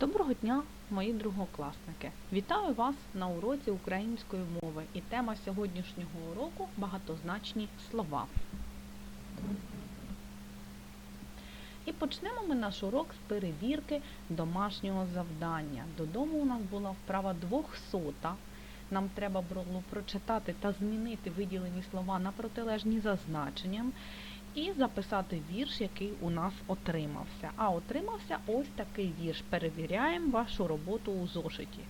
Доброго дня, мої другокласники! Вітаю вас на уроці української мови. І тема сьогоднішнього уроку багатозначні слова. І почнемо ми наш урок з перевірки домашнього завдання. Додому у нас була вправа 200. Нам треба було прочитати та змінити виділені слова на протилежні за значенням і записати вірш, який у нас отримався. А отримався ось такий вірш. Перевіряємо вашу роботу у зошиті.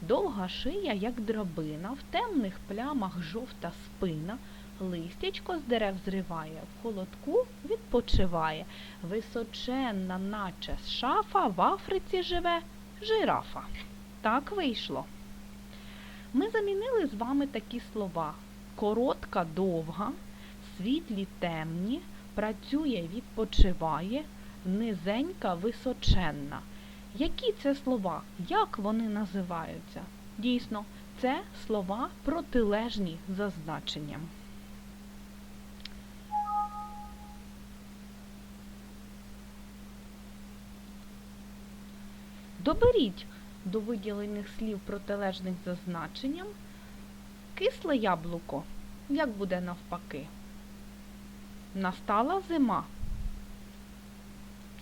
Довга шия, як драбина, в темних плямах жовта спина, листячко з дерев зриває, в холодку відпочиває. Височенна, наче шафа, в Африці живе жирафа. Так вийшло. Ми замінили з вами такі слова: коротка, довга, світлі темні, працює, відпочиває, низенька, височенна. Які це слова? Як вони називаються? Дійсно, це слова протилежні за значенням. Доберіть до виділених слів протилежних за значенням кисле яблуко. Як буде навпаки? Настала зима.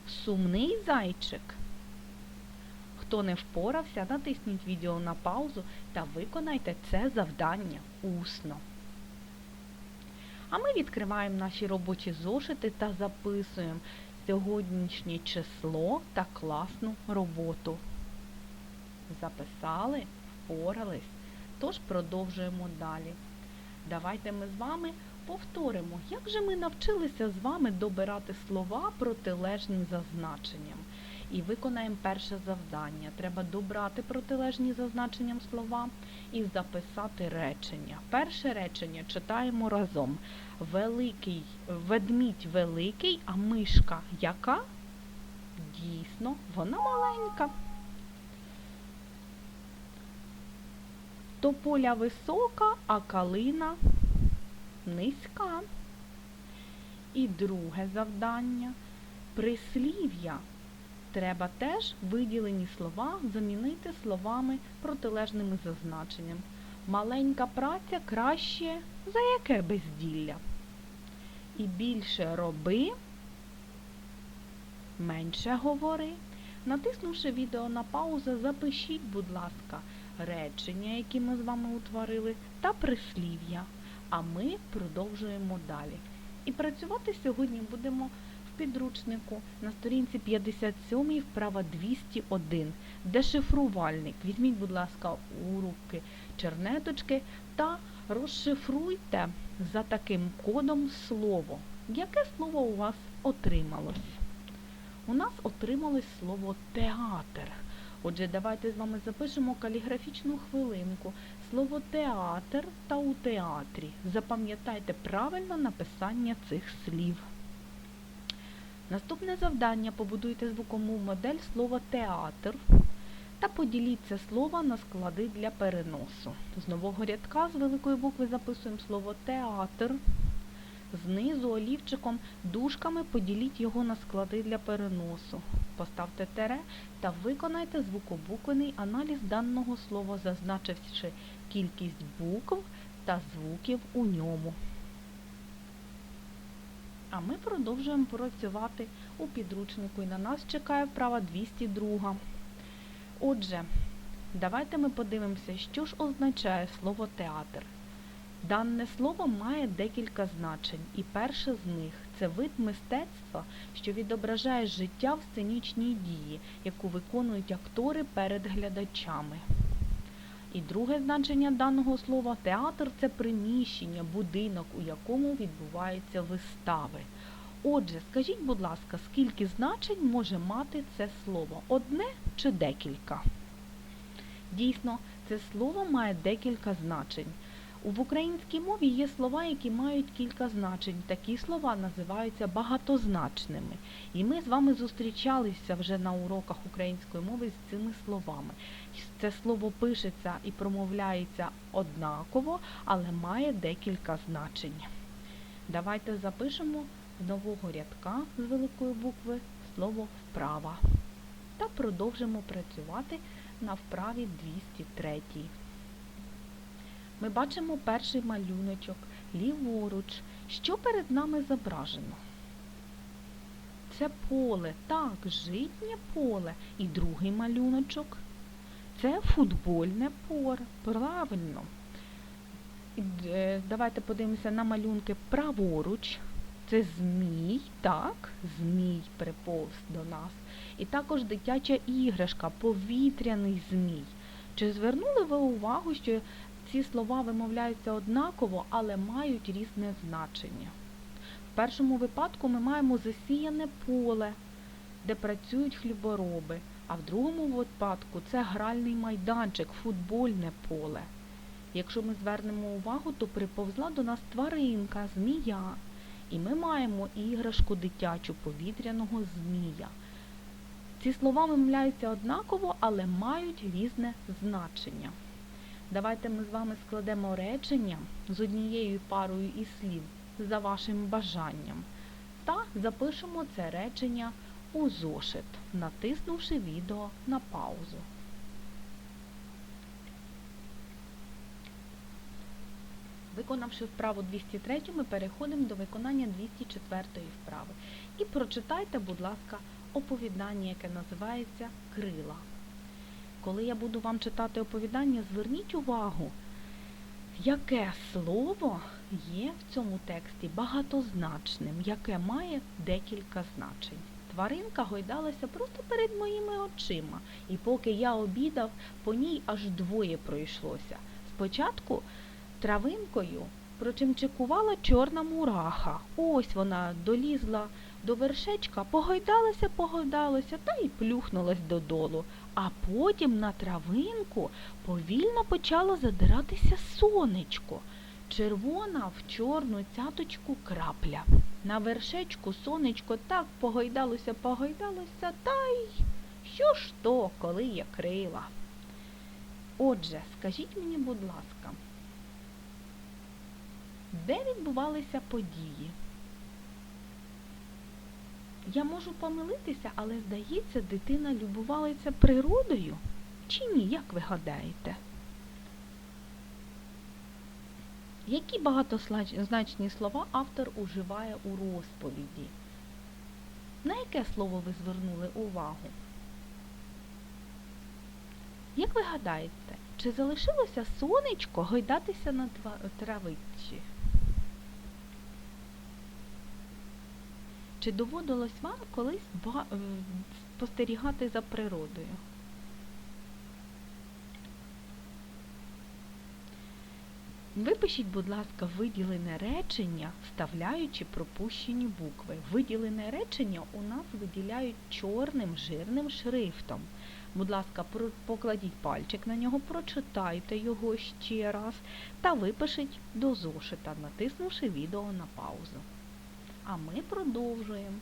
Сумний зайчик. Хто не впорався, натисніть відео на паузу та виконайте це завдання усно. А ми відкриваємо наші робочі зошити та записуємо сьогоднішнє число та класну роботу. Записали, впорались, тож продовжуємо далі. Давайте ми з вами повторимо, як же ми навчилися з вами добирати слова протилежні за значенням. І виконаємо перше завдання. Треба добрати протилежні за значенням слова і записати речення. Перше речення читаємо разом. Великий, ведмідь великий, а мишка яка? Дійсно, вона маленька. Тополя висока, а калина низька. І друге завдання. Прислів'я. Треба теж виділені слова замінити словами протилежними за значенням. Маленька праця краще за яке безділля. І більше роби, менше говори. Натиснувши відео на паузу, запишіть, будь ласка, речення, які ми з вами утворили, та прислів'я. А ми продовжуємо далі. І працювати сьогодні будемо в підручнику на сторінці 57 вправа 201. Дешифрувальник. Візьміть, будь ласка, у руки чернеточки та розшифруйте за таким кодом слово. Яке слово у вас отрималось? У нас отрималось слово театр. Отже, давайте з вами запишемо каліграфічну хвилинку. Слово театр та у театрі. Запам'ятайте правильно написання цих слів. Наступне завдання побудуйте звукову модель слова театр та поділіть це слово на склади для переносу. З нового рядка з великої букви записуємо слово театр. Знизу олівчиком дужками поділіть його на склади для переносу. Поставте тере та виконайте звукобуквений аналіз даного слова, зазначивши кількість букв та звуків у ньому. А ми продовжуємо працювати у підручнику і на нас чекає вправа 202. Отже, давайте ми подивимося, що ж означає слово театр. Дане слово має декілька значень, і перше з них це вид мистецтва, що відображає життя в сценічній дії, яку виконують актори перед глядачами. І друге значення даного слова театр це приміщення, будинок, у якому відбуваються вистави. Отже, скажіть, будь ласка, скільки значень може мати це слово? Одне чи декілька? Дійсно, це слово має декілька значень. В українській мові є слова, які мають кілька значень. Такі слова називаються багатозначними. І ми з вами зустрічалися вже на уроках української мови з цими словами. Це слово пишеться і промовляється однаково, але має декілька значень. Давайте запишемо з нового рядка з великої букви слово вправа. та продовжимо працювати на вправі 203. Ми бачимо перший малюночок ліворуч. Що перед нами зображено? Це поле, так, житнє поле. І другий малюночок. Це футбольне поле. Правильно. Е, Давайте подивимося на малюнки праворуч. Це змій, так, змій приповз до нас. І також дитяча іграшка, повітряний змій. Чи звернули ви увагу, що ці слова вимовляються однаково, але мають різне значення? В першому випадку ми маємо засіяне поле, де працюють хлібороби, а в другому випадку це гральний майданчик, футбольне поле. Якщо ми звернемо увагу, то приповзла до нас тваринка, змія. І ми маємо іграшку дитячу повітряного змія. Ці слова вимовляються однаково, але мають різне значення. Давайте ми з вами складемо речення з однією парою із слів за вашим бажанням та запишемо це речення у зошит, натиснувши відео на паузу. Виконавши вправу 203, ми переходимо до виконання 204 вправи. І прочитайте, будь ласка, оповідання, яке називається Крила. Коли я буду вам читати оповідання, зверніть увагу, яке слово є в цьому тексті багатозначним, яке має декілька значень. Тваринка гойдалася просто перед моїми очима, і поки я обідав, по ній аж двоє пройшлося. Спочатку травинкою прочимчикувала чорна мураха. Ось вона долізла до вершечка, погойдалася, погойдалася та й плюхнулась додолу. А потім на травинку повільно почало задиратися сонечко. Червона в чорну цяточку крапля. На вершечку сонечко так погойдалося, погойдалося, та й що ж то, коли є крила. Отже, скажіть мені, будь ласка, де відбувалися події? Я можу помилитися, але здається, дитина любувалася природою. Чи ні, як ви гадаєте? Які багатозначні слова автор уживає у розповіді? На яке слово ви звернули увагу? Як ви гадаєте, чи залишилося сонечко гойдатися на травичці? Чи доводилось вам колись е, спостерігати за природою? Випишіть, будь ласка, виділене речення, вставляючи пропущені букви. Виділене речення у нас виділяють чорним жирним шрифтом. Будь ласка, покладіть пальчик на нього, прочитайте його ще раз та випишіть до зошита, натиснувши відео на паузу. А ми продовжуємо.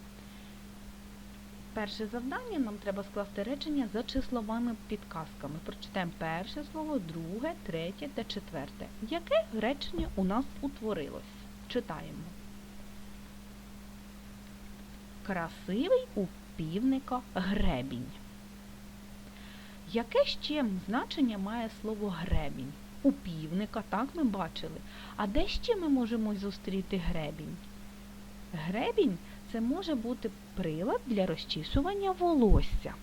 Перше завдання нам треба скласти речення за числовими підказками. Прочитаємо перше слово, друге, третє та четверте. Яке речення у нас утворилось? Читаємо. Красивий у півника гребінь. Яке ще значення має слово гребінь? У півника, так ми бачили. А де ще ми можемо зустріти гребінь? Гребінь це може бути прилад для розчісування волосся.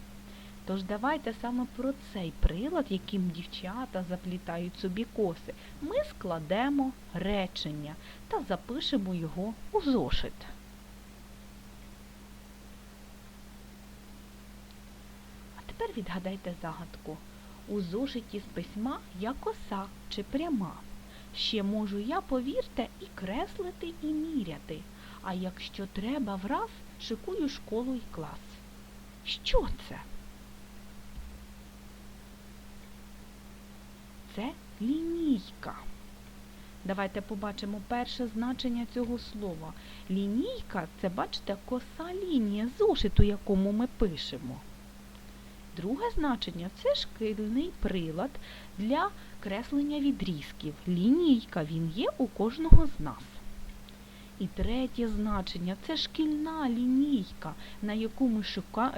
Тож давайте саме про цей прилад, яким дівчата заплітають собі коси, ми складемо речення та запишемо його у зошит. А тепер відгадайте загадку. У зошиті з письма я коса чи пряма. Ще можу я, повірте, і креслити, і міряти. А якщо треба враз, шикую школу і клас. Що це? Це лінійка. Давайте побачимо перше значення цього слова. Лінійка це, бачите, коса лінія зошиту, якому ми пишемо. Друге значення це шкільний прилад для креслення відрізків. Лінійка він є у кожного з нас. І третє значення це шкільна лінійка, на яку ми шука...